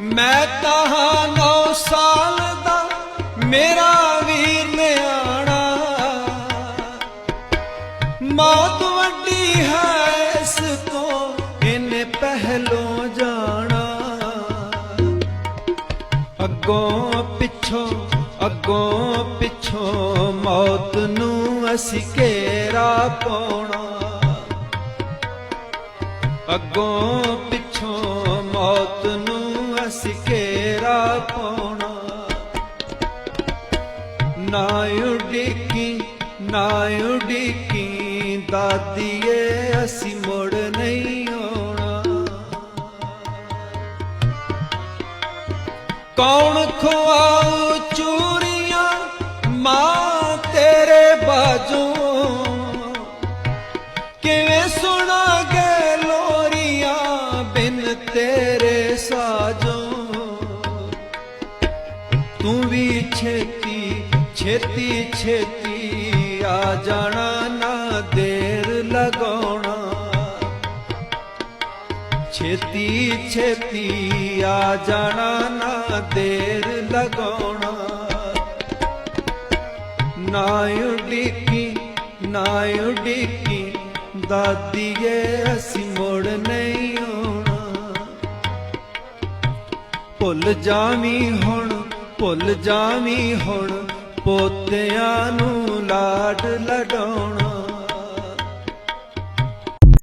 ਮੈਂ ਤਾਂ ਨੌ ਸਾਲ ਦਾ, ਮੇਰਾ ਵੀਰ ਨਿਆਣਾ। ਮੌਤ ਵੱਡੀ ਹੈ ਇਸ ਤੋਂ, ਇਹਨੇ ਪਹਿਲੋਂ ਜਾਣਾ। ਅੱਗੋਂ ਪਿੱਛੋਂ ਅੱਗੋਂ ਪਿੱਛੋਂ ਮੌਤ ਨੂੰ ਅਸੀਂ ਘੇਰਾ ਪਾਉਣਾ। ਅੱਗੋਂ ਪਿੱਛੋਂ ਨਾ ਉਡੀਕੀ ਨਾ ਉਡੀਕੀ ਦਾਦੀਏ, ਅਸੀਂ ਮੁੜ ਨਹੀਂ ਆਉਣਾ। ਕੌਣ ਖਵਾਉ ਚੂਰੀਆਂ ਮਾਂ ਤੇਰੇ ਬਾਜੋਂ ਕਿਵੇਂ ਸੁਣਾਗੇ ਲੋਰੀਆਂ ਬਿਨ ਤੇਰੇ ਸਾਜੋਂ? ਤੂੰ ਵੀ ਛੇਤੀ ਛੇਤੀ ਛੇਤੀ ਆ ਜਾਣਾ, ਨਾ ਦੇਰ ਲਗਾਉਣਾ। ਛੇਤੀ ਛੇਤੀ ਆ ਜਾਣਾ, ਨਾ ਦੇਰ ਲਗਾਉਣਾ। ਨਾ ਉਡੀਕੀ ਨਾ ਉਡੀਕੀ ਦਾਦੀਏ, ਅਸੀਂ ਮੁੜ ਨਹੀਂ ਆਉਣਾ। ਭੁੱਲ ਜਾਵੀਂ ਹੁਣ, ਭੁੱਲ ਜਾਵੀਂ ਹੁਣ ਪੋਤਿਆਂ ਨੂੰ ਲਾਡ ਲਡਾਉਣਾ।